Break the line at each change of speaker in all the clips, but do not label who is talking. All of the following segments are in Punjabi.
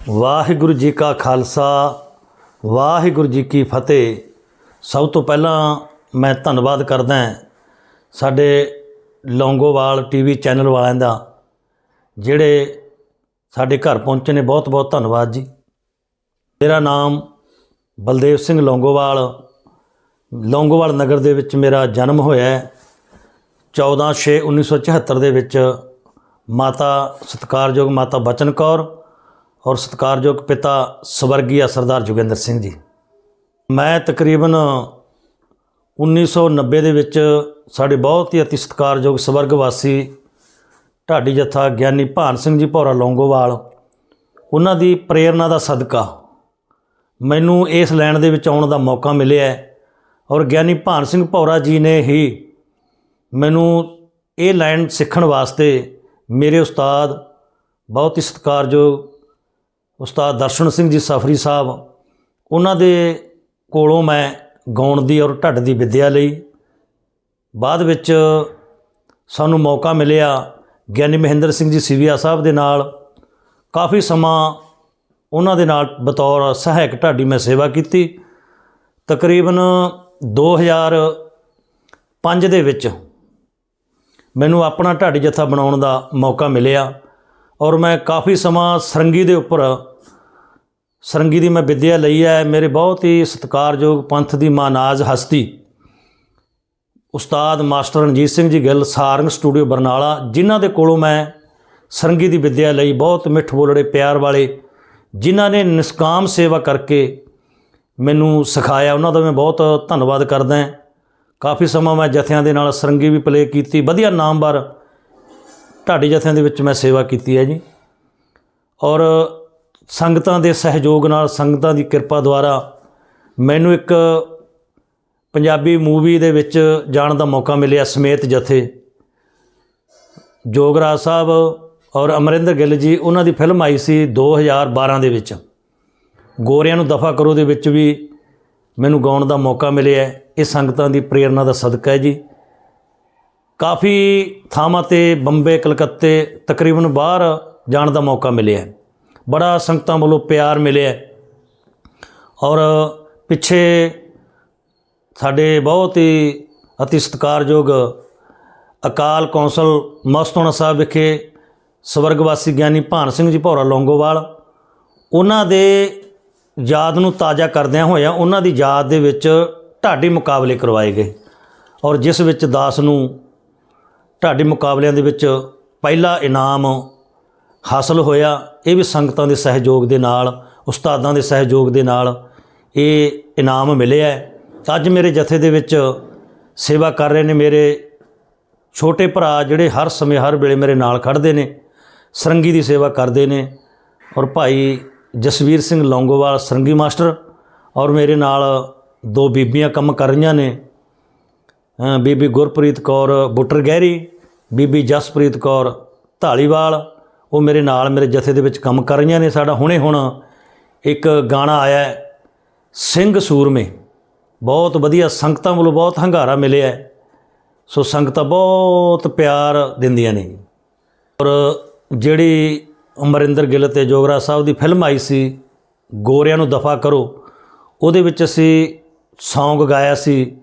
ਵਾਹਿਗੁਰੂ ਜੀ ਕਾ ਖਾਲਸਾ, ਵਾਹਿਗੁਰੂ ਜੀ ਕੀ ਫਤਿਹ। ਸਭ ਤੋਂ ਪਹਿਲਾਂ ਮੈਂ ਧੰਨਵਾਦ ਕਰਦਾ ਸਾਡੇ ਲੌਂਗੋਵਾਲ ਟੀਵੀ ਚੈਨਲ ਵਾਲਿਆਂ ਦਾ, ਜਿਹੜੇ ਸਾਡੇ ਘਰ ਪਹੁੰਚੇ ਨੇ। ਬਹੁਤ ਬਹੁਤ ਧੰਨਵਾਦ ਜੀ। ਮੇਰਾ ਨਾਮ ਬਲਦੇਵ ਸਿੰਘ ਲੌਂਗੋਵਾਲ ਲੌਂਗੋਵਾਲ ਨਗਰ ਦੇ ਵਿੱਚ ਮੇਰਾ ਜਨਮ ਹੋਇਆ ਹੈ। 14/6/1974 ਦੇ ਵਿੱਚ ਮਾਤਾ ਸਤਿਕਾਰਯੋਗ ਮਾਤਾ ਬਚਨ ਕੌਰ ਔਰ ਸਤਿਕਾਰਯੋਗ ਪਿਤਾ ਸਵਰਗੀ ਸਰਦਾਰ ਜੋਗਿੰਦਰ ਸਿੰਘ ਜੀ। ਮੈਂ ਤਕਰੀਬਨ 1990 ਦੇ ਵਿੱਚ ਸਾਡੇ ਬਹੁਤ ਹੀ ਅਤੀ ਸਤਿਕਾਰਯੋਗ ਸਵਰਗ ਵਾਸੀ ਢਾਡੀ ਜਥਾ ਗਿਆਨੀ ਭਾਨ ਸਿੰਘ ਜੀ ਭੌਰਾ ਲੌਂਗੋਵਾਲ, ਉਹਨਾਂ ਦੀ ਪ੍ਰੇਰਣਾ ਦਾ ਸਦਕਾ। ਮੈਨੂੰ ਇਸ ਲੈਣ ਦੇ ਵਿੱਚ ਆਉਣ ਦਾ ਮੌਕਾ ਮਿਲਿਆ ਔਰ ਗਿਆਨੀ ਭਾਨ ਸਿੰਘ ਭੌਰਾ ਜੀ ਨੇ ਹੀ ਮੈਨੂੰ ਇਹ ਲਾਈਨ ਸਿੱਖਣ ਵਾਸਤੇ ਮੇਰੇ ਉਸਤਾਦ, ਬਹੁਤ ਹੀ ਸਤਿਕਾਰਯੋਗ ਉਸਤਾਦ ਦਰਸ਼ਨ ਸਿੰਘ ਜੀ ਸਫਰੀ ਸਾਹਿਬ, ਉਹਨਾਂ ਦੇ ਕੋਲੋਂ ਮੈਂ ਗਾਉਣ ਦੀ ਔਰ ਢੱਡ ਦੀ ਵਿੱਦਿਆ ਲਈ। ਬਾਅਦ ਵਿੱਚ ਸਾਨੂੰ ਮੌਕਾ ਮਿਲਿਆ ਗਿਆਨੀ ਮਹਿੰਦਰ ਸਿੰਘ ਜੀ ਸਿਵਿਆ ਸਾਹਿਬ ਦੇ ਨਾਲ। ਕਾਫੀ ਸਮਾਂ ਉਹਨਾਂ ਦੇ ਨਾਲ ਬਤੌਰ ਸਹਾਇਕ ਢਾਡੀ ਮੈਂ ਸੇਵਾ ਕੀਤੀ। ਤਕਰੀਬਨ 2005 ਦੇ ਵਿੱਚ ਮੈਨੂੰ ਆਪਣਾ ਢਾਡੀ ਜੱਥਾ ਬਣਾਉਣ ਦਾ ਮੌਕਾ ਮਿਲਿਆ ਔਰ ਮੈਂ ਕਾਫੀ ਸਮਾਂ ਸਰੰਗੀ ਦੇ ਉੱਪਰ ਸਰੰਗੀ ਦੀ ਮੈਂ ਵਿੱਦਿਆ ਲਈ ਹੈ, ਮੇਰੇ ਬਹੁਤ ਹੀ ਸਤਿਕਾਰਯੋਗ ਪੰਥ ਦੀ ਮਾਨਾਜ਼ ਹਸਤੀ, ਉਸਤਾਦ ਮਾਸਟਰ ਰਣਜੀਤ ਸਿੰਘ ਜੀ ਗਿੱਲ, ਸਾਰੰਗ ਸਟੂਡੀਓ ਬਰਨਾਲਾ, ਜਿਨ੍ਹਾਂ ਦੇ ਕੋਲੋਂ ਮੈਂ ਸਰੰਗੀ ਦੀ ਵਿੱਦਿਆ ਲਈ ਬਹੁਤ ਮਿੱਠ ਬੋਲੜੇ ਪਿਆਰ ਵਾਲੇ, ਜਿਨ੍ਹਾਂ ਨੇ ਨਿਸਕਾਮ ਸੇਵਾ ਕਰਕੇ ਮੈਨੂੰ ਸਿਖਾਇਆ, ਉਹਨਾਂ ਦਾ ਮੈਂ ਬਹੁਤ ਧੰਨਵਾਦ ਕਰਦਾ ਹਾਂ। ਕਾਫੀ ਸਮਾਂ ਮੈਂ ਜਥਿਆਂ ਦੇ ਨਾਲ ਸਰੰਗੀ ਵੀ ਪਲੇ ਕੀਤੀ, ਵਧੀਆ ਨਾਮਵਰ, ਢਾਡੀ ਜਥਿਆਂ ਦੇ ਵਿੱਚ ਮੈਂ ਸੇਵਾ ਕੀਤੀ ਹੈ ਜੀ। ਔਰ ਸੰਗਤਾਂ ਦੇ ਸਹਿਯੋਗ ਨਾਲ, ਸੰਗਤਾਂ ਦੀ ਕਿਰਪਾ ਦੁਆਰਾ ਮੈਨੂੰ ਇੱਕ ਪੰਜਾਬੀ ਮੂਵੀ ਦੇ ਵਿੱਚ ਜਾਣ ਦਾ ਮੌਕਾ ਮਿਲਿਆ, ਸਮੇਤ ਜਥੇ। ਜੋਗਰਾਜ ਸਾਹਿਬ ਔਰ ਅਮਰਿੰਦਰ ਗਿੱਲ ਜੀ, ਉਹਨਾਂ ਦੀ ਫਿਲਮ ਆਈ ਸੀ 2012 ਦੇ ਵਿੱਚ। ਗੋਰਿਆਂ ਨੂੰ ਦਫਾ ਕਰੋ ਦੇ ਵਿੱਚ ਵੀ ਮੈਨੂੰ ਗਾਉਣ ਦਾ ਮੌਕਾ ਮਿਲਿਆ। ਇਹ ਸੰਗਤਾਂ ਦੀ ਪ੍ਰੇਰਣਾ ਦਾ ਸਦਕਾ ਹੈ ਜੀ। ਕਾਫੀ ਥਾਵਾਂ ਤੇ ਬੰਬੇ, ਕਲਕੱਤੇ ਤਕਰੀਬਨ ਬਾਹਰ ਜਾਣ ਦਾ ਮੌਕਾ ਮਿਲਿਆ। ਬੜਾ ਸੰਗਤਾਂ ਵੱਲੋਂ ਪਿਆਰ ਮਿਲਿਆ ਔਰ ਪਿੱਛੇ ਸਾਡੇ ਬਹੁਤ ਹੀ ਅਤੀ ਸਤਿਕਾਰਯੋਗ ਅਕਾਲ ਕੌਂਸਲ ਮਸਤੋਣਾ ਸਾਹਿਬ ਵਿਖੇ ਸਵਰਗਵਾਸੀ ਗਿਆਨੀ ਭਾਨ ਸਿੰਘ ਜੀ ਭੌਰਾ ਲੌਂਗੋਵਾਲ, ਉਹਨਾਂ ਦੇ ਯਾਦ ਨੂੰ ਤਾਜ਼ਾ ਕਰਦਿਆਂ ਹੋਇਆਂ ਉਹਨਾਂ ਦੀ ਯਾਦ ਦੇ ਵਿੱਚ ਢਾਡੀ ਮੁਕਾਬਲੇ ਕਰਵਾਏ ਗਏ। ਔਰ ਜਿਸ ਵਿੱਚ ਦਾਸ ਨੂੰ ਢਾਡੀ ਮੁਕਾਬਲਿਆਂ ਦੇ ਵਿੱਚ ਪਹਿਲਾ ਇਨਾਮ ਹਾਸਲ ਹੋਇਆ। ਇਹ ਵੀ ਸੰਗਤਾਂ ਦੇ ਸਹਿਯੋਗ ਦੇ ਨਾਲ, ਉਸਤਾਦਾਂ ਦੇ ਸਹਿਯੋਗ ਦੇ ਨਾਲ ਇਹ ਇਨਾਮ ਮਿਲਿਆ ਅੱਜ ਮੇਰੇ ਜਥੇ ਦੇ ਵਿੱਚ ਸੇਵਾ ਕਰ ਰਹੇ ਨੇ ਮੇਰੇ ਛੋਟੇ ਭਰਾ, ਜਿਹੜੇ ਹਰ ਸਮੇਂ, ਹਰ ਵੇਲੇ ਮੇਰੇ ਨਾਲ ਖੜਦੇ ਨੇ, ਸਰੰਗੀ ਦੀ ਸੇਵਾ ਕਰਦੇ ਨੇ ਔਰ ਭਾਈ ਜਸਵੀਰ ਸਿੰਘ ਲੌਂਗੋਵਾਲ, ਸਰੰਗੀ ਮਾਸਟਰ ਔਰ ਮੇਰੇ ਨਾਲ ਦੋ ਬੀਬੀਆਂ ਕੰਮ ਕਰ ਰਹੀਆਂ ਨੇ। ਬੀਬੀ ਗੁਰਪ੍ਰੀਤ ਕੌਰ ਬੁੱਟਰ ਗਹਿਰੀ, ਬੀਬੀ ਜਸਪ੍ਰੀਤ ਕੌਰ ਢਾਲੀਵਾਲ ਉਹ ਮੇਰੇ ਨਾਲ ਮੇਰੇ ਜਥੇ ਦੇ ਵਿੱਚ ਕੰਮ ਕਰ ਰਹੀਆਂ ਨੇ ਸਾਡਾ ਹੁਣੇ ਹੁਣ ਇੱਕ ਗਾਣਾ ਆਇਆ ਸਿੰਘ ਸੂਰਮੇ। ਬਹੁਤ ਵਧੀਆ ਸੰਗਤਾਂ ਵੱਲੋਂ ਬਹੁਤ ਹੰਗਾਰਾ ਮਿਲਿਆ ਸੋ ਸੰਗਤਾਂ ਬਹੁਤ ਪਿਆਰ ਦਿੰਦੀਆਂ ਨੇ। ਔਰ ਜਿਹੜੀ ਅਮਰਿੰਦਰ ਗਿੱਲ ਤੇ ਜੋਗਰਾ ਸਾਹਿਬ ਦੀ ਫਿਲਮ ਆਈ ਸੀ, ਗੋਰਿਆਂ ਨੂੰ ਦਫਾ ਕਰੋ, ਉਹਦੇ ਵਿੱਚ ਅਸੀਂ ਸੌਂਗ ਗਾਇਆ ਸੀ,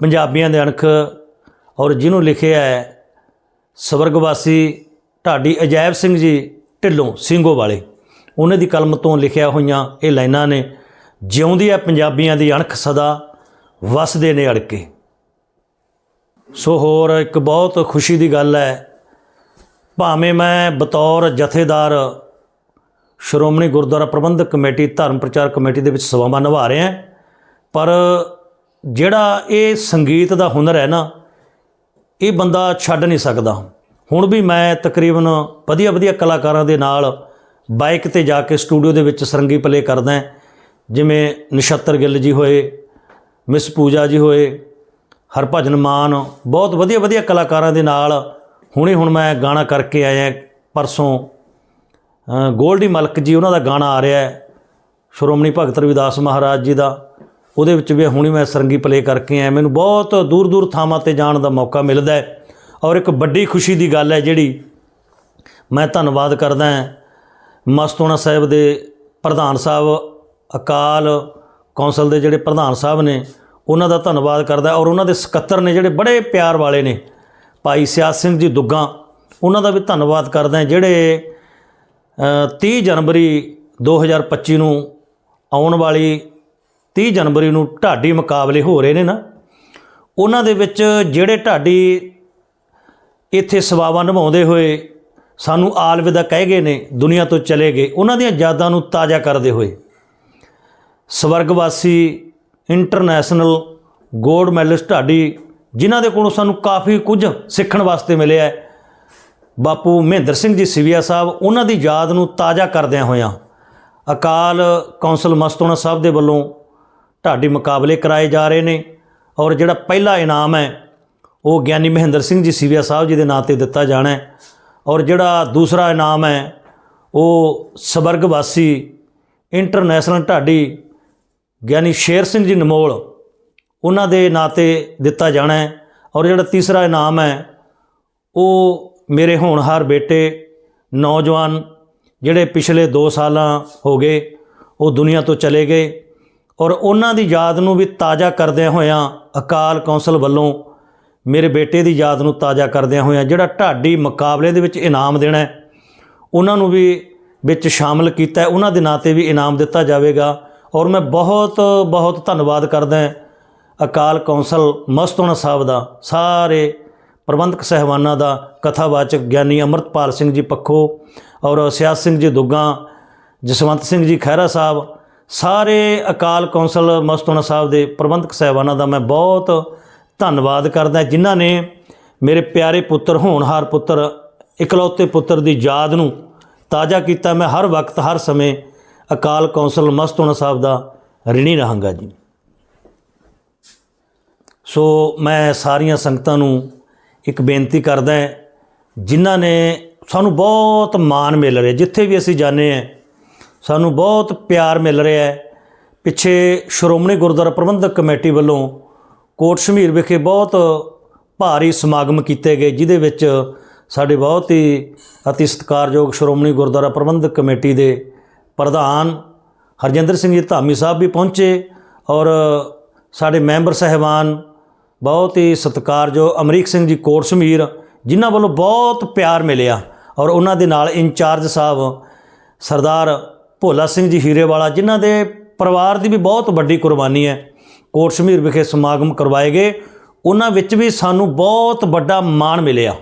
ਪੰਜਾਬੀਆਂ ਦੇ ਅਣਖ। ਔਰ ਜਿਹਨੂੰ ਲਿਖਿਆ ਹੈ, ਸਵਰਗਵਾਸੀ ਢਾਡੀ ਅਜੈਬ ਸਿੰਘ ਜੀ ਢਿੱਲੋਂ ਸਿੰਘੋ ਵਾਲੇ। ਉਹਨਾਂ ਦੀ ਕਲਮ ਤੋਂ ਲਿਖਿਆ ਹੋਈਆਂ ਇਹ ਲਾਈਨਾਂ ਨੇ, ਜਿਉਂਦੀ ਹੈ ਪੰਜਾਬੀਆਂ ਦੀ ਅਣਖ ਸਦਾ, ਵਸਦੇ ਨੇ ਅੜਕੇ। ਸੋ ਹੋਰ ਇੱਕ ਬਹੁਤ ਖੁਸ਼ੀ ਦੀ ਗੱਲ ਹੈ ਭਾਵੇਂ ਮੈਂ ਬਤੌਰ ਜਥੇਦਾਰ ਸ਼੍ਰੋਮਣੀ ਗੁਰਦੁਆਰਾ ਪ੍ਰਬੰਧਕ ਕਮੇਟੀ, ਧਰਮ ਪ੍ਰਚਾਰ ਕਮੇਟੀ ਦੇ ਵਿੱਚ ਸੇਵਾਵਾਂ ਨਿਭਾ ਰਿਹਾ ਪਰ ਜਿਹੜਾ ਇਹ ਸੰਗੀਤ ਦਾ ਹੁਨਰ ਹੈ ਨਾ, ਇਹ ਬੰਦਾ ਛੱਡ ਨਹੀਂ ਸਕਦਾ। ਹੁਣ ਵੀ ਮੈਂ ਤਕਰੀਬਨ ਵਧੀਆ ਵਧੀਆ ਕਲਾਕਾਰਾਂ ਦੇ ਨਾਲ ਬਾਈਕ ਤੇ ਜਾ ਕੇ ਸਟੂਡੀਓ ਦੇ ਵਿੱਚ ਸਰੰਗੀ ਪਲੇ ਕਰਦਾ ਜਿਵੇਂ ਨਛੱਤਰ ਗਿੱਲ ਜੀ ਹੋਏ, ਮਿਸ ਪੂਜਾ ਜੀ ਹੋਏ, ਹਰਭਜਨ ਮਾਨ, ਬਹੁਤ ਵਧੀਆ ਵਧੀਆ ਕਲਾਕਾਰਾਂ ਦੇ ਨਾਲ ਹੁਣੇ ਹੁਣ ਮੈਂ ਗਾਣਾ ਕਰਕੇ ਆਇਆ ਪਰਸੋਂ ਗੋਲਡੀ ਮਲਕ ਜੀ ਉਹਨਾਂ ਦਾ ਗਾਣਾ ਆ ਰਿਹਾ ਹੈ। ਸ਼੍ਰੋਮਣੀ ਭਗਤ ਰਵਿਦਾਸ ਮਹਾਰਾਜ ਜੀ ਦਾ। ਉਹਦੇ ਵਿੱਚ ਵੀ ਹੁਣੀ ਮੈਂ ਸਰੰਗੀ ਪਲੇ ਕਰਕੇ ਆਇਆ। ਮੈਨੂੰ ਬਹੁਤ ਦੂਰ ਦੂਰ ਥਾਵਾਂ ਤੇ ਜਾਣ ਦਾ ਮੌਕਾ ਮਿਲਦਾ ਹੈ। ਔਰ ਇੱਕ ਵੱਡੀ ਖੁਸ਼ੀ ਦੀ ਗੱਲ ਹੈ ਜਿਹੜੀ ਮੈਂ ਧੰਨਵਾਦ ਕਰਦਾ ਹਾਂ ਮਸਤੋਣਾ ਸਾਹਿਬ ਦੇ ਪ੍ਰਧਾਨ ਸਾਹਿਬ ਅਕਾਲ ਕੌਂਸਲ ਦੇ ਜਿਹੜੇ ਪ੍ਰਧਾਨ ਸਾਹਿਬ ਨੇ ਉਹਨਾਂ ਦਾ ਧੰਨਵਾਦ ਕਰਦਾ ਔਰ ਉਹਨਾਂ ਦੇ ਸਕੱਤਰ ਨੇ ਜਿਹੜੇ ਬੜੇ ਪਿਆਰ ਵਾਲੇ ਨੇ ਭਾਈ ਸਿਆਸ ਸਿੰਘ ਜੀ ਦੁੱਗਾ ਉਹਨਾਂ ਦਾ ਵੀ ਧੰਨਵਾਦ ਕਰਦਾ ਜਿਹੜੇ ਅ, 30 ਜਨਵਰੀ 2025 ਨੂੰ ਆਉਣ ਵਾਲੀ 30 ਜਨਵਰੀ ਨੂੰ ਢਾਡੀ ਮੁਕਾਬਲੇ ਹੋ ਰਹੇ ਨੇ ਨਾ ਉਹਨਾਂ ਦੇ ਵਿੱਚ ਜਿਹੜੇ ਢਾਡੀ ਇੱਥੇ ਸੇਵਾਵਾਂ ਨਿਭਾਉਂਦੇ ਹੋਏ ਸਾਨੂੰ ਆਲਵਿਦਾ ਕਹਿ ਗਏ ਨੇ, ਦੁਨੀਆ ਤੋਂ ਚਲੇ ਗਏ। ਉਹਨਾਂ ਦੀਆਂ ਯਾਦਾਂ ਨੂੰ ਤਾਜ਼ਾ ਕਰਦੇ ਹੋਏ। ਸਵਰਗਵਾਸੀ ਇੰਟਰਨੈਸ਼ਨਲ ਗੋਲਡ ਮੈਡਲਿਸਟ ਢਾਡੀ, ਜਿਨ੍ਹਾਂ ਦੇ ਕੋਲੋਂ ਸਾਨੂੰ ਕਾਫੀ ਕੁਝ ਸਿੱਖਣ ਵਾਸਤੇ ਮਿਲਿਆ ਬਾਪੂ ਮਹਿੰਦਰ ਸਿੰਘ ਜੀ ਸਿਵਿਆ ਸਾਹਿਬ, ਉਹਨਾਂ ਦੀ ਯਾਦ ਨੂੰ ਤਾਜ਼ਾ ਕਰਦਿਆਂ ਹੋਇਆਂ ਅਕਾਲ ਕੌਂਸਲ ਮਸਤੋਣਾ ਸਾਹਿਬ ਦੇ ਵੱਲੋਂ ਢਾਡੀ ਮੁਕਾਬਲੇ ਕਰਾਏ ਜਾ ਰਹੇ ਨੇ ਔਰ ਜਿਹੜਾ ਪਹਿਲਾ ਇਨਾਮ ਹੈ ਉਹ ਗਿਆਨੀ ਮਹਿੰਦਰ ਸਿੰਘ ਜੀ ਸਿਵਿਆ ਸਾਹਿਬ ਜੀ ਦੇ ਨਾਂ ਤੇ ਦਿੱਤਾ ਜਾਣਾ ਹੈ ਔਰ ਜਿਹੜਾ ਦੂਸਰਾ ਇਨਾਮ ਹੈ, ਉਹ ਸਵਰਗਵਾਸੀ ਇੰਟਰਨੈਸ਼ਨਲ ਢਾਡੀ ਗਿਆਨੀ ਸ਼ੇਰ ਸਿੰਘ ਜੀ ਨਮੋਲ, ਉਹਨਾਂ ਦੇ ਨਾਂ ਤੇ ਦਿੱਤਾ ਜਾਣਾ ਹੈ ਔਰ ਜਿਹੜਾ ਤੀਸਰਾ ਇਨਾਮ ਹੈ, ਉਹ ਮੇਰੇ ਹੋਣਹਾਰ ਬੇਟੇ ਨੌਜਵਾਨ ਜਿਹੜੇ ਪਿਛਲੇ 2 ਸਾਲਾਂ ਹੋ ਗਏ, ਉਹ ਦੁਨੀਆ ਤੋਂ ਚਲੇ ਗਏ ਔਰ ਉਹਨਾਂ ਦੀ ਯਾਦ ਨੂੰ ਵੀ ਤਾਜ਼ਾ ਕਰਦਿਆਂ ਹੋਇਆਂ ਅਕਾਲ ਕੌਂਸਲ ਵੱਲੋਂ ਮੇਰੇ ਬੇਟੇ ਦੀ ਯਾਦ ਨੂੰ ਤਾਜ਼ਾ ਕਰਦਿਆਂ ਹੋਇਆਂ ਜਿਹੜਾ ਢਾਡੀ ਮੁਕਾਬਲੇ ਦੇ ਵਿੱਚ ਇਨਾਮ ਦੇਣਾ ਹੈ, ਉਹਨਾਂ ਨੂੰ ਵੀ ਵਿੱਚ ਸ਼ਾਮਲ ਕੀਤਾ ਹੈ, ਉਹਨਾਂ ਦੇ ਨਾਂ ਤੇ ਵੀ ਇਨਾਮ ਦਿੱਤਾ ਜਾਵੇਗਾ। ਔਰ ਮੈਂ ਬਹੁਤ ਬਹੁਤ ਧੰਨਵਾਦ ਕਰਦਾ ਹਾਂ ਅਕਾਲ ਕੌਂਸਲ ਮਸਤੋਣਾ ਸਾਹਿਬ ਦਾ, ਸਾਰੇ ਪ੍ਰਬੰਧਕ ਸਹਿਬਾਨਾਂ ਦਾ, ਕਥਾਵਾਚਕ ਗਿਆਨੀ ਅਮਰਤਪਾਲ ਸਿੰਘ ਜੀ ਪੱਖੋ ਔਰ ਸਿਆਸ ਸਿੰਘ ਜੀ ਦੁੱਗਾ, ਜਸਵੰਤ ਸਿੰਘ ਜੀ ਖਹਿਰਾ ਸਾਹਿਬ, ਸਾਰੇ ਅਕਾਲ ਕੌਂਸਲ ਮਸਤੋਣਾ ਸਾਹਿਬ ਦੇ ਪ੍ਰਬੰਧਕ ਸਹਿਬਾਨਾਂ ਦਾ ਮੈਂ ਬਹੁਤ ਧੰਨਵਾਦ ਕਰਦਾ ਜਿਨ੍ਹਾਂ ਨੇ ਮੇਰੇ ਪਿਆਰੇ ਪੁੱਤਰ, ਹੋਣਹਾਰ ਪੁੱਤਰ, ਇਕਲੌਤੇ ਪੁੱਤਰ ਦੀ ਯਾਦ ਨੂੰ ਤਾਜ਼ਾ ਕੀਤਾ। ਮੈਂ ਹਰ ਵਕਤ, ਹਰ ਸਮੇਂ ਅਕਾਲ ਕੌਂਸਲ ਮਸਤੋਨਾ ਸਾਹਿਬ ਦਾ ਰਿਣੀ ਰਹਾਂਗਾ ਜੀ। ਸੋ ਮੈਂ ਸਾਰੀਆਂ ਸੰਗਤਾਂ ਨੂੰ ਇੱਕ ਬੇਨਤੀ ਕਰਦਾ ਜਿਨ੍ਹਾਂ ਨੇ ਸਾਨੂੰ ਬਹੁਤ ਮਾਣ ਮਿਲ ਰਿਹਾ, ਜਿੱਥੇ ਵੀ ਅਸੀਂ ਜਾਂਦੇ ਹਾਂ, ਸਾਨੂੰ ਬਹੁਤ ਪਿਆਰ ਮਿਲ ਰਿਹਾ ਹੈ। ਪਿੱਛੇ ਸ਼੍ਰੋਮਣੀ ਗੁਰਦੁਆਰਾ ਪ੍ਰਬੰਧਕ ਕਮੇਟੀ ਵੱਲੋਂ ਕੋਟ ਸ਼ਮੀਰ ਵਿਖੇ ਬਹੁਤ ਭਾਰੀ ਸਮਾਗਮ ਕੀਤੇ ਗਏ, ਜਿਹਦੇ ਵਿੱਚ ਸਾਡੇ ਬਹੁਤ ਹੀ ਅਤੀ ਸਤਿਕਾਰਯੋਗ ਸ਼੍ਰੋਮਣੀ ਗੁਰਦੁਆਰਾ ਪ੍ਰਬੰਧਕ ਕਮੇਟੀ ਦੇ ਪ੍ਰਧਾਨ ਹਰਜਿੰਦਰ ਸਿੰਘ ਜੀ ਧਾਮੀ ਸਾਹਿਬ ਵੀ ਪਹੁੰਚੇ ਔਰ ਸਾਡੇ ਮੈਂਬਰ ਸਹਿਬਾਨ ਬਹੁਤ ਹੀ ਸਤਿਕਾਰਯੋਗ ਅਮਰੀਕ ਸਿੰਘ ਜੀ, ਕੋਟ ਸ਼ਮੀਰ, ਜਿਨ੍ਹਾਂ ਵੱਲੋਂ ਬਹੁਤ ਪਿਆਰ ਮਿਲਿਆ ਔਰ ਉਹਨਾਂ ਦੇ ਨਾਲ ਇੰਚਾਰਜ ਸਾਹਿਬ ਸਰਦਾਰ ਭੋਲਾ ਸਿੰਘ ਜੀ ਹੀਰੇ ਵਾਲਾ ਜਿਨ੍ਹਾਂ ਦੇ ਪਰਿਵਾਰ ਦੀ ਵੀ ਬਹੁਤ ਵੱਡੀ ਕੁਰਬਾਨੀ ਹੈ। ਕੋਟ ਸ਼ਮੀਰ ਵਿਖੇ ਸਮਾਗਮ ਕਰਵਾਏ ਗਏ। ਉਹਨਾਂ ਵਿੱਚ ਵੀ ਸਾਨੂੰ ਬਹੁਤ ਵੱਡਾ ਮਾਣ ਮਿਲਿਆ।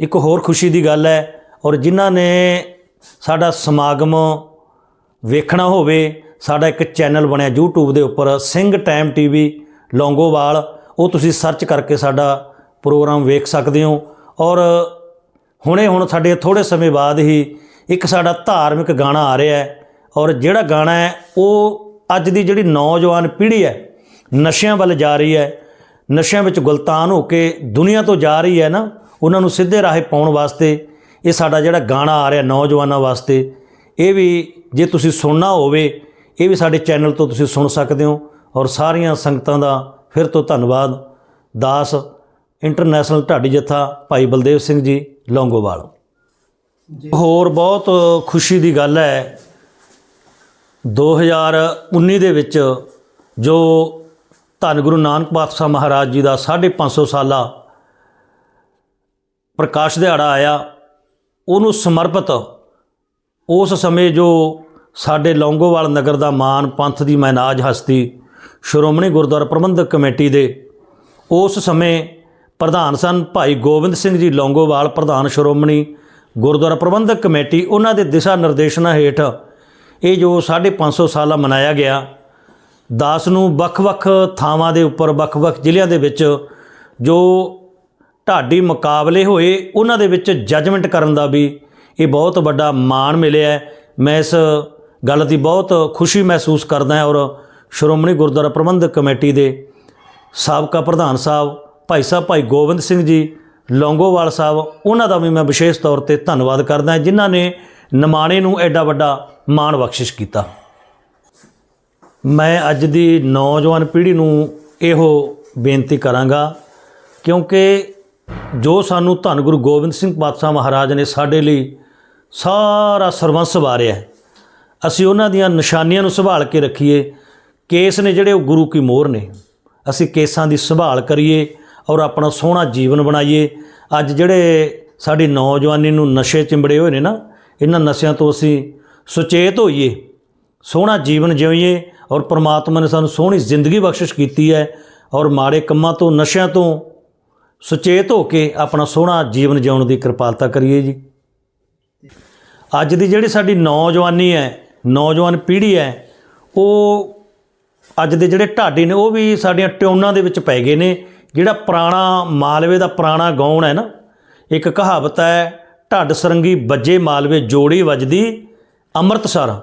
ਇੱਕ ਹੋਰ ਖੁਸ਼ੀ ਦੀ ਗੱਲ ਹੈ ਔਰ ਜਿਨ੍ਹਾਂ ਨੇ ਸਾਡਾ ਸਮਾਗਮ ਵੇਖਣਾ ਹੋਵੇ, ਸਾਡਾ ਇੱਕ ਚੈਨਲ ਬਣਿਆ YouTube ਦੇ ਉੱਪਰ, ਸਿੰਘ ਟਾਈਮ ਟੀਵੀ, ਲੌਂਗੋਵਾਲ, ਉਹ ਤੁਸੀਂ ਸਰਚ ਕਰਕੇ ਸਾਡਾ ਪ੍ਰੋਗਰਾਮ ਵੇਖ ਸਕਦੇ ਹੋ। ਔਰ ਹੁਣੇ ਹੁਣ ਸਾਡੇ ਥੋੜੇ ਸਮੇਂ ਬਾਅਦ ਹੀ ਇੱਕ ਸਾਡਾ ਧਾਰਮਿਕ ਗਾਣਾ ਆ ਰਿਹਾ ਹੈ। ਔਰ ਜਿਹੜਾ ਗਾਣਾ ਹੈ, ਉਹ ਅੱਜ ਦੀ ਜਿਹੜੀ ਨੌਜਵਾਨ ਪੀੜ੍ਹੀ ਹੈ, ਨਸ਼ਿਆਂ ਵੱਲ ਜਾ ਰਹੀ ਹੈ, ਨਸ਼ਿਆਂ ਵਿੱਚ ਗੁਲਤਾਨ ਹੋ ਕੇ ਦੁਨੀਆ ਤੋਂ ਜਾ ਰਹੀ ਹੈ ਨਾ, ਉਹਨਾਂ ਨੂੰ ਸਿੱਧੇ ਰਾਹੇ ਪਾਉਣ ਵਾਸਤੇ ਇਹ ਸਾਡਾ ਜਿਹੜਾ ਗਾਣਾ ਆ ਰਿਹਾ ਨੌਜਵਾਨਾਂ ਵਾਸਤੇ, ਇਹ ਵੀ ਜੇ ਤੁਸੀਂ ਸੁਣਨਾ ਹੋਵੇ, ਇਹ ਵੀ ਸਾਡੇ ਚੈਨਲ ਤੋਂ ਤੁਸੀਂ ਸੁਣ ਸਕਦੇ ਹੋ ਔਰ ਸਾਰੀਆਂ ਸੰਗਤਾਂ ਦਾ ਫਿਰ ਤੋਂ ਧੰਨਵਾਦ। ਦਾਸ ਇੰਟਰਨੈਸ਼ਨਲ ਢਾਡੀ ਜਥਾ ਭਾਈ ਬਲਦੇਵ ਸਿੰਘ ਜੀ, ਲੌਂਗੋਵਾਲ। ਹੋਰ ਬਹੁਤ ਖੁਸ਼ੀ ਦੀ ਗੱਲ ਹੈ 2019 ਦੇ ਵਿੱਚ ਜੋ ਧੰਨ ਗੁਰੂ ਨਾਨਕ ਪਾਤਸ਼ਾਹ ਮਹਾਰਾਜ ਜੀ ਦਾ 550 ਸਾਲਾ ਪ੍ਰਕਾਸ਼ ਦਿਹਾੜਾ ਆਇਆ, ਉਹਨੂੰ ਸਮਰਪਿਤ ਉਸ ਸਮੇਂ ਜੋ ਸਾਡੇ ਲੌਂਗੋਵਾਲ ਨਗਰ ਦਾ ਮਾਨ ਪੰਥ ਦੀ ਮਹਿਨਾਜ ਹਸਤੀ ਸ਼੍ਰੋਮਣੀ ਗੁਰਦੁਆਰਾ ਪ੍ਰਬੰਧਕ ਕਮੇਟੀ ਦੇ ਉਸ ਸਮੇਂ ਪ੍ਰਧਾਨ ਸਨ ਭਾਈ ਗੋਬਿੰਦ ਸਿੰਘ ਜੀ ਲੌਂਗੋਵਾਲ ਪ੍ਰਧਾਨ ਸ਼੍ਰੋਮਣੀ ਗੁਰਦੁਆਰਾ ਪ੍ਰਬੰਧਕ ਕਮੇਟੀ, ਉਹਨਾਂ ਦੇ ਦਿਸ਼ਾ ਨਿਰਦੇਸ਼ਨਾਂ ਹੇਠ ਇਹ ਜੋ 550 ਸਾਲਾ ਮਨਾਇਆ ਗਿਆ, ਦਾਸ ਨੂੰ ਵੱਖ-ਵੱਖ ਥਾਵਾਂ ਦੇ ਉੱਪਰ, ਵੱਖ-ਵੱਖ ਜ਼ਿਲ੍ਹਿਆਂ ਦੇ ਵਿੱਚ ਜੋ ਢਾਡੀ ਮੁਕਾਬਲੇ ਹੋਏ, ਉਹਨਾਂ ਦੇ ਵਿੱਚ ਜੱਜਮੈਂਟ ਕਰਨ ਦਾ ਵੀ ਇਹ ਬਹੁਤ ਵੱਡਾ ਮਾਣ ਮਿਲਿਆ ਮੈਂ ਇਸ ਗੱਲ ਦੀ ਬਹੁਤ ਖੁਸ਼ੀ ਮਹਿਸੂਸ ਕਰਦਾ ਹਾਂ ਔਰ ਸ਼੍ਰੋਮਣੀ ਗੁਰਦੁਆਰਾ ਪ੍ਰਬੰਧਕ ਕਮੇਟੀ ਦੇ ਸਾਬਕਾ ਪ੍ਰਧਾਨ ਸਾਹਿਬ, ਭਾਈ ਸਾਹਿਬ ਭਾਈ ਗੋਬਿੰਦ ਸਿੰਘ ਜੀ, ਲੌਂਗੋਵਾਲ ਸਾਹਿਬ, ਉਹਨਾਂ ਦਾ ਵੀ ਮੈਂ ਵਿਸ਼ੇਸ਼ ਤੌਰ ਤੇ ਧੰਨਵਾਦ ਕਰਦਾ ਜਿਨ੍ਹਾਂ ਨੇ ਨਿਮਾਣੇ ਨੂੰ ਐਡਾ ਵੱਡਾ ਮਾਣ ਬਖਸ਼ਿਸ਼ ਕੀਤਾ। ਮੈਂ ਅੱਜ ਦੀ ਨੌਜਵਾਨ ਪੀੜ੍ਹੀ ਨੂੰ ਇਹੋ ਬੇਨਤੀ ਕਰਾਂਗਾ, ਕਿਉਂਕਿ ਜੋ ਸਾਨੂੰ ਧੰਨ ਗੁਰੂ ਗੋਬਿੰਦ ਸਿੰਘ ਪਾਤਸ਼ਾਹ ਮਹਾਰਾਜ ਨੇ ਸਾਡੇ ਲਈ ਸਾਰਾ ਸਰਬੰਸ ਵਾਰਿਆ ਅਸੀਂ ਉਹਨਾਂ ਦੀਆਂ ਨਿਸ਼ਾਨੀਆਂ ਨੂੰ ਸੰਭਾਲ ਕੇ ਰੱਖੀਏ। ਕੇਸ ਨੇ ਜਿਹੜੇ ਉਹ ਗੁਰੂ ਕੀ ਮੋਹਰ ਨੇ, ਅਸੀਂ ਕੇਸਾਂ ਦੀ ਸੰਭਾਲ ਕਰੀਏ ਔਰ ਆਪਣਾ ਸੋਹਣਾ ਜੀਵਨ ਬਣਾਈਏ। ਅੱਜ ਜਿਹੜੇ ਸਾਡੀ ਨੌਜਵਾਨੀ ਨੂੰ ਨਸ਼ੇ ਚਿੰਬੜੇ ਹੋਏ ਨੇ ਨਾ, ਇਹਨਾਂ ਨਸ਼ਿਆਂ ਤੋਂ ਅਸੀਂ ਸੁਚੇਤ ਹੋਈਏ, ਸੋਹਣਾ ਜੀਵਨ ਜਿਉਈਏ ਔਰ ਪ੍ਰਮਾਤਮਾ ਨੇ ਸਾਨੂੰ ਸੋਹਣੀ ਜ਼ਿੰਦਗੀ ਬਖਸ਼ਿਸ਼ ਕੀਤੀ ਹੈ ਔਰ ਮਾੜੇ ਕੰਮਾਂ ਤੋਂ, ਨਸ਼ਿਆਂ ਤੋਂ ਸੁਚੇਤ ਹੋ ਕੇ ਆਪਣਾ ਸੋਹਣਾ ਜੀਵਨ ਜਿਉਣ ਦੀ ਕਿਰਪਾਲਤਾ ਕਰੀਏ ਜੀ। ਅੱਜ ਦੀ ਜਿਹੜੀ ਸਾਡੀ ਨੌਜਵਾਨੀ ਹੈ, ਨੌਜਵਾਨ ਪੀੜ੍ਹੀ ਹੈ, ਉਹ ਅੱਜ ਦੇ ਜਿਹੜੇ ਢਾਡੀ ਨੇ, ਉਹ ਵੀ ਸਾਡੀਆਂ ਟਿਊਨਾਂ ਦੇ ਵਿੱਚ ਪੈ ਗਏ ਨੇ। ਜਿਹੜਾ ਪੁਰਾਣਾ ਮਾਲਵੇ ਦਾ ਪੁਰਾਣਾ ਗਾਉਣ ਹੈ ਨਾ, ਇੱਕ ਕਹਾਵਤ ਹੈ, ਢੱਡ ਸਰੰਗੀ ਵੱਜੇ ਮਾਲਵੇ ਜੋੜੀ ਵੱਜਦੀ। ਅੰਮ੍ਰਿਤਸਰ।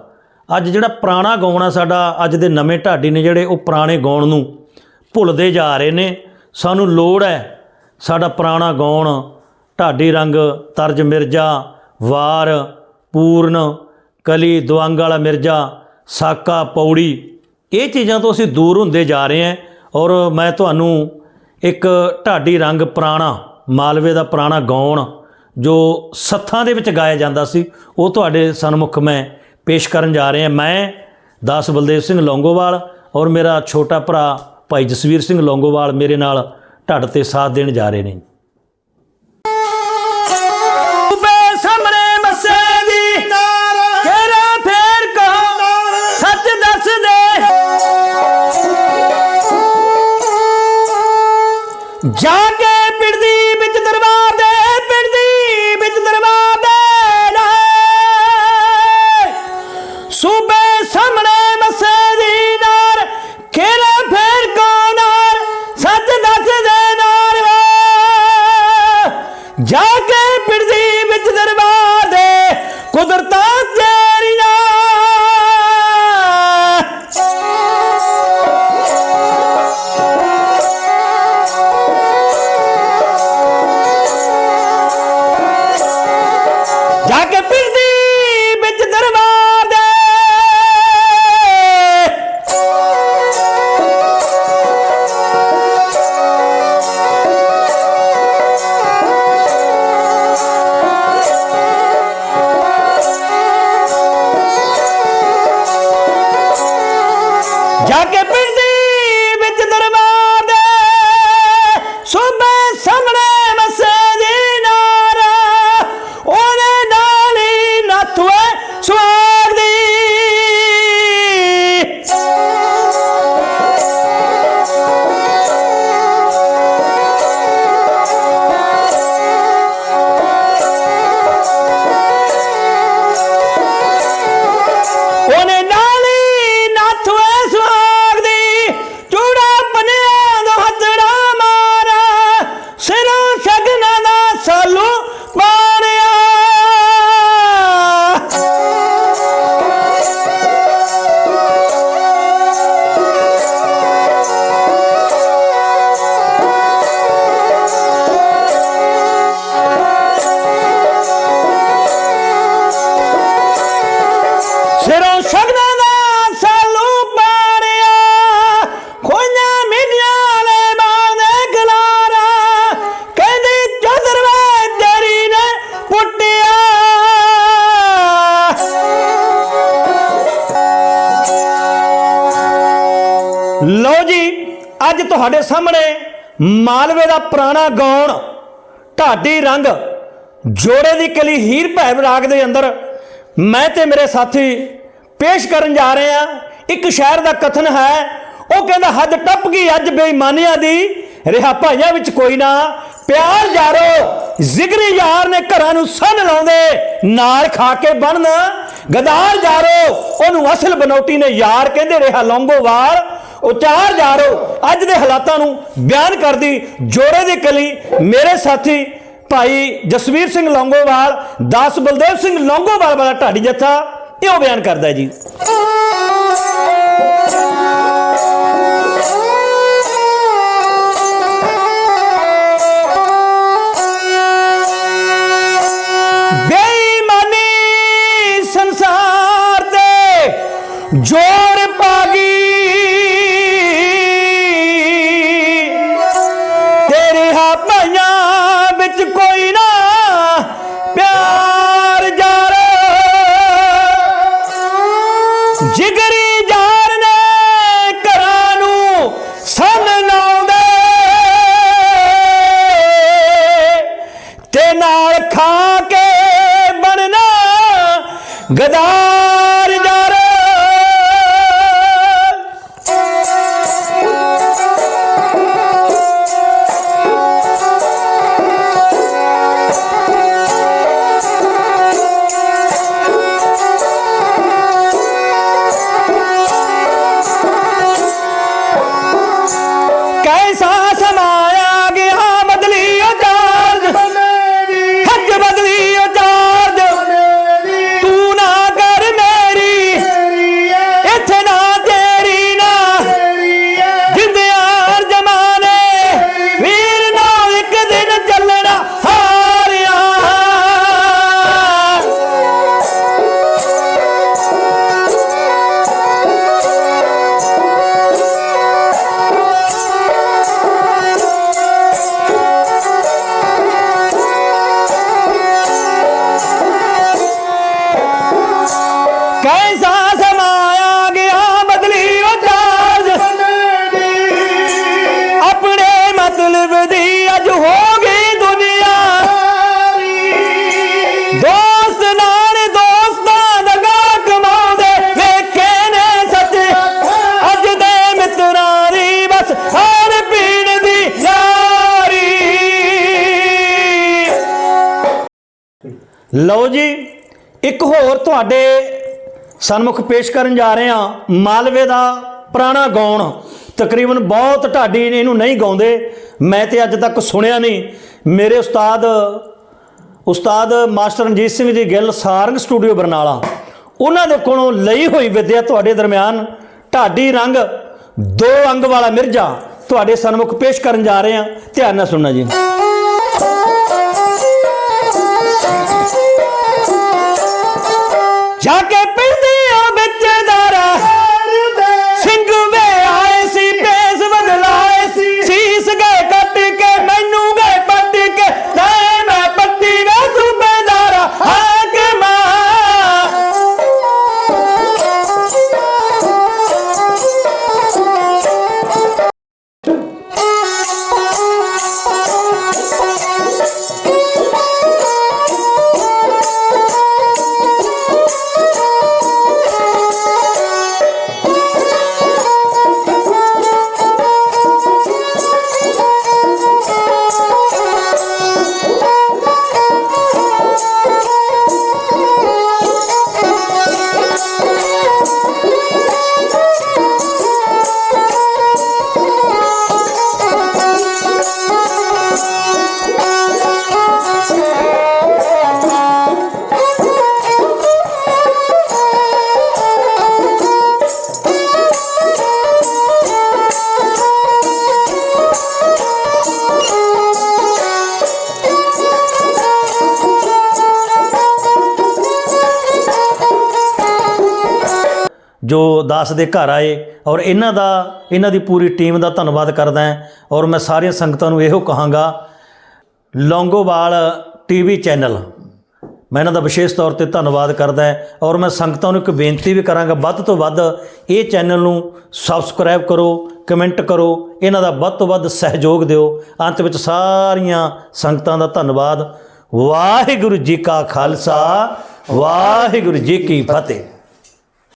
ਅੱਜ ਜਿਹੜਾ ਪੁਰਾਣਾ ਗਾਉਣਾ ਸਾਡਾ, ਅੱਜ ਦੇ ਨਵੇਂ ਢਾਡੀ ਨੇ ਜਿਹੜੇ ਉਹ ਪੁਰਾਣੇ ਗਾਉਣ ਨੂੰ ਭੁੱਲਦੇ ਜਾ ਰਹੇ ਨੇ। ਸਾਨੂੰ ਲੋੜ ਹੈ ਸਾਡਾ ਪੁਰਾਣਾ ਗਾਉਣ, ਢਾਡੀ ਰੰਗ, ਤਰਜ ਮਿਰਜ਼ਾ, ਵਾਰ, ਪੂਰਨ, ਕਲੀ ਦਵੰਗ ਵਾਲਾ ਮਿਰਜ਼ਾ, ਸਾਕਾ, ਪੌੜੀ। ਇਹ ਚੀਜ਼ਾਂ ਤੋਂ ਅਸੀਂ ਦੂਰ ਹੁੰਦੇ ਜਾ ਰਹੇ ਹਾਂ ਔਰ ਮੈਂ ਤੁਹਾਨੂੰ ਇੱਕ ਢਾਡੀ ਰੰਗ ਪੁਰਾਣਾ, ਮਾਲਵੇ ਦਾ ਪੁਰਾਣਾ ਗਾਉਣ ਜੋ ਸੱਥਾਂ ਦੇ ਵਿੱਚ ਗਾਇਆ ਜਾਂਦਾ ਸੀ, ਉਹ ਤੁਹਾਡੇ ਸਨਮੁਖ ਮੈਂ ਪੇਸ਼ ਕਰਨ ਜਾ ਰਿਹਾ। ਮੈਂ ਦਾਸ ਬਲਦੇਵ ਸਿੰਘ ਲੌਂਗੋਵਾਲ ਔਰ ਮੇਰਾ ਛੋਟਾ ਭਰਾ ਭਾਈ ਜਸਵੀਰ ਸਿੰਘ ਲੌਂਗੋਵਾਲ ਮੇਰੇ ਨਾਲ ਢੱਡ ਤੇ ਸਾਥ ਦੇਣ ਜਾ ਰਹੇ ਨੇ। ਜਾ ਜਾ ਅੱਜ ਤੁਹਾਡੇ ਸਾਹਮਣੇ ਮਾਲਵੇ ਦਾ ਪੁਰਾਣਾ ਗਾਉਣ, ਢਾਡੀ ਰੰਗ, ਜੋੜੇ ਦੀ ਕਲੀ ਹੀਰ ਭੈਬ ਰਾਗ ਦੇ ਅੰਦਰ ਮੈਂ ਤੇ ਮੇਰੇ ਸਾਥੀ ਪੇਸ਼ ਕਰਨ ਜਾ ਰਹੇ ਆ ਇੱਕ ਸ਼ਾਇਰ ਦਾ ਕਥਨ ਹੈ, ਉਹ ਕਹਿੰਦਾ, ਹੱਦ ਟੱਪ ਗਈ, ਅੱਜ ਬੇਈਮਾਨੀਆਂ ਦੀ ਰਿਹਾ ਭਾਈਆਂ ਵਿੱਚ ਕੋਈ ਨਾ। ਪਿਆਰ ਯਾਰੋ ਜ਼ਿਗਰੀ ਯਾਰ ਨੇ ਘਰਾਂ ਨੂੰ ਸੰਨ ਲਾਉਂਦੇ, ਨਾਲ ਖਾ ਕੇ ਬਣਨ ਗਦਾਰ ਯਾਰੋ ਉਹਨੂੰ ਅਸਲ ਬਨੌਟੀ ਨੇ ਯਾਰ ਕਹਿੰਦੇ ਰਿਹਾ ਲੌਂਗੋਵਾਲ ਉਚਾਰ ਜਾ ਯਾਰੋ ਅੱਜ ਦੇ ਹਾਲਾਤਾਂ ਨੂੰ ਬਿਆਨ ਕਰਦੀ ਜੋੜੇ ਦੀ ਕਲੀ ਮੇਰੇ ਸਾਥੀ ਭਾਈ ਜਸਵੀਰ ਸਿੰਘ ਲੌਂਗੋਵਾਲ, ਦਾਸ ਬਲਦੇਵ ਸਿੰਘ ਲੌਂਗੋਵਾਲ ਵਾਲਾ ਢਾਡੀ ਜੱਥਾ ਇਹ ਉਹ ਬਿਆਨ ਕਰਦਾ ਜੀ। ਬੇਈਮਾਨੀ ਸੰਸਾਰ ਦੇ ਜੋਰ ਪਾਗੀ ਕੋਈ ਨਾ ਪਿਆਰ ਜਾਰ। ਜਿਗਰੀ ਜਾਰ ਨੇ ਘਰਾਂ ਨੂੰ ਸੰਨ ਲਾਉਂਦੇ ਤੇ ਨਾਲ ਖਾ ਕੇ ਬਣਨਾ ਗਦਾ ਲਓ ਜੀ, ਇੱਕ ਹੋਰ ਤੁਹਾਡੇ ਸਨਮੁਖ ਪੇਸ਼ ਕਰਨ ਜਾ ਰਹੇ ਹਾਂ, ਮਾਲਵੇ ਦਾ ਪੁਰਾਣਾ ਗਾਉਣ। ਤਕਰੀਬਨ ਬਹੁਤ ਢਾਡੀ ਇਹਨੂੰ ਨਹੀਂ ਗਾਉਂਦੇ, ਮੈਂ ਤੇ ਅੱਜ ਤੱਕ ਸੁਣਿਆ ਨਹੀਂ। ਮੇਰੇ ਉਸਤਾਦ ਉਸਤਾਦ ਮਾਸਟਰ ਰਣਜੀਤ ਸਿੰਘ ਜੀ ਗਿੱਲ ਸਾਰੰਗ ਸਟੂਡੀਓ ਬਰਨਾਲਾ, ਉਹਨਾਂ ਦੇ ਕੋਲੋਂ ਲਈ ਹੋਈ ਵਿਦਿਆ ਤੁਹਾਡੇ ਦਰਮਿਆਨ ਢਾਡੀ ਰੰਗ, ਦੋ ਅੰਗ ਵਾਲਾ ਮਿਰਜ਼ਾ ਤੁਹਾਡੇ ਸਨਮੁਖ ਪੇਸ਼ ਕਰਨ ਜਾ ਰਹੇ ਹਾਂ। ਧਿਆਨ ਨਾਲ ਸੁਣਨਾ ਜੀ। ਜਾ ਕੇ ਜੋ ਦਾਸ ਦੇ ਘਰ ਆਏ ਔਰ ਇਹਨਾਂ ਦਾ, ਇਹਨਾਂ ਦੀ ਪੂਰੀ ਟੀਮ ਦਾ ਧੰਨਵਾਦ ਕਰਦਾ ਹਾਂ ਔਰ ਮੈਂ ਸਾਰੀਆਂ ਸੰਗਤਾਂ ਨੂੰ ਇਹੋ ਕਹਾਂਗਾ, ਲੌਂਗੋਵਾਲ ਟੀਵੀ ਚੈਨਲ। ਮੈਂ ਇਹਨਾਂ ਦਾ ਵਿਸ਼ੇਸ਼ ਤੌਰ ਤੇ ਧੰਨਵਾਦ ਕਰਦਾ ਹਾਂ ਔਰ ਮੈਂ ਸੰਗਤਾਂ ਨੂੰ ਇੱਕ ਬੇਨਤੀ ਵੀ ਕਰਾਂਗਾ, ਵੱਧ ਤੋਂ ਵੱਧ ਇਹ ਚੈਨਲ ਨੂੰ ਸਬਸਕ੍ਰਾਈਬ ਕਰੋ ਕਮੈਂਟ ਕਰੋ, ਇਹਨਾਂ ਦਾ ਵੱਧ ਤੋਂ ਵੱਧ ਸਹਿਯੋਗ ਦਿਓ। ਅੰਤ ਵਿੱਚ ਸਾਰੀਆਂ ਸੰਗਤਾਂ ਦਾ ਧੰਨਵਾਦ। ਵਾਹਿਗੁਰੂ ਜੀ ਕਾ ਖਾਲਸਾ, ਵਾਹਿਗੁਰੂ ਜੀ ਕੀ ਫਤਿਹ।